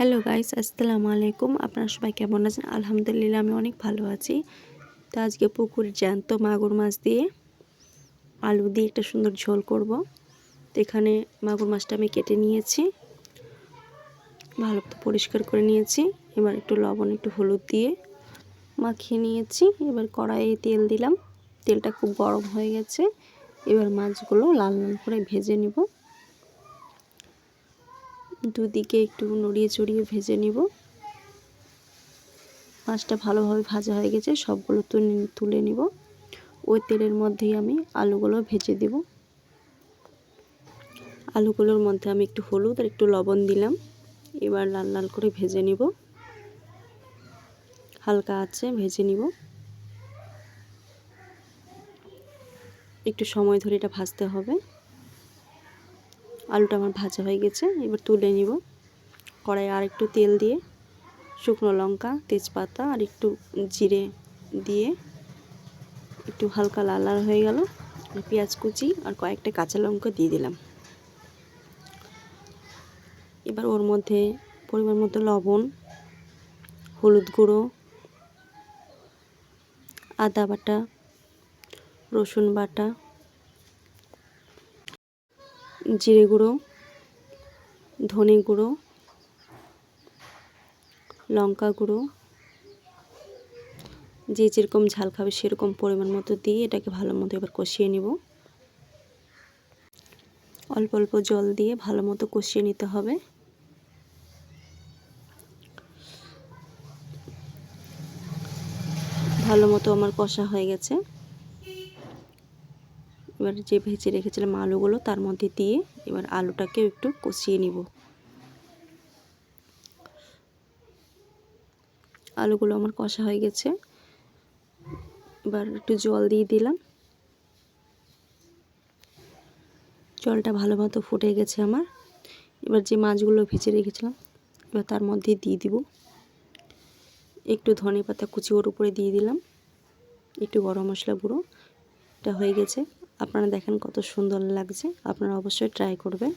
Hello guys আসসালামু আলাইকুম আপনারা সবাই কেমন আছেন আলহামদুলিল্লাহ আমি অনেক ভালো আছি তো আজকে পুকুর জ্যান্ত মাগুর মাছ দিয়ে আলু দিয়ে একটা সুন্দর ঝোল করব তো এখানে মাগুর মাছটা আমি কেটে নিয়েছি ভালো পরিষ্কার করে নিয়েছি এবার একটু লবণ একটু হলুদ দিয়ে মাখিয়ে নিয়েছি এবার কড়াইয়ে তেল দিলাম তেলটা খুব গরম হয়ে গেছে এবার মাছগুলো লাল লাল করে ভেজে নিব দুদিকে একটু নড়িয়ে চড়িয়ে ভেজে নিব। মাছটা ভালোভাবে ভাজা হয়ে গেছে, সবগুলো তুলে তুলে নিব। ওই তেলের মধ্যেই আমি আলুগুলো ভেজে দেব। আলুগুলোর মধ্যে আমি একটু হলুদ আর একটু লবণ দিলাম। এবার লাল লাল করে ভেজে নিব। হালকা আছে ভেজে নিব। একটু সময় ধরে এটা ভাজতে হবে। আলুটা আমার ভাজা হয়ে গেছে, এবার তুলে নিব। কড়াই আর একটু তেল দিয়ে, শুকনো লঙ্কা, তেজপাতা আর একটু জিরে দিয়ে একটু হালকা লাল লাল হয়ে গেল। পেঁয়াজ কুচি আর কয়েকটা কাঁচা লঙ্কা দিয়ে দিলাম। এবার ওর মধ্যে পরিমাণ মতো লবণ, হলুদ গুঁড়ো, আদা বাটা, রসুন বাটা জিরে গুঁড়ো, ধনে গুঁড়ো, লঙ্কা গুঁড়ো। যে যেরকম ঝাল খাবে সেরকম পরিমাণ মতো দিয়ে এটাকে ভালো মতো এবার কষিয়ে নিব। অল্প অল্প জল দিয়ে ভালো মতো কষিয়ে নিতে হবে। ভালো মতো আমার কষা হয়ে গেছে। এবার যে ভেজে রেখেছিলাম আলুগুলো তার মধ্যে দিয়ে এবার আলুটাকে একটু কষিয়ে নিব। আলুগুলো আমার কষা হয়ে গেছে। এবার একটু জল দিয়ে দিলাম। জলটা ভালো মতো ফুটে গেছে আমার। এবার যে মাছগুলো ভেজে রেখেছিলাম, এবার তার মধ্যে দিয়ে দিব। একটু ধনে পাতা কুচি ওর উপরে দিয়ে দিলাম। একটু গরম মশলা গুঁড়ো। এটা হয়ে গেছে। আপনারা দেখেন কত সুন্দর লাগছে। আপনারা অবশ্যই ট্রাই করবেন।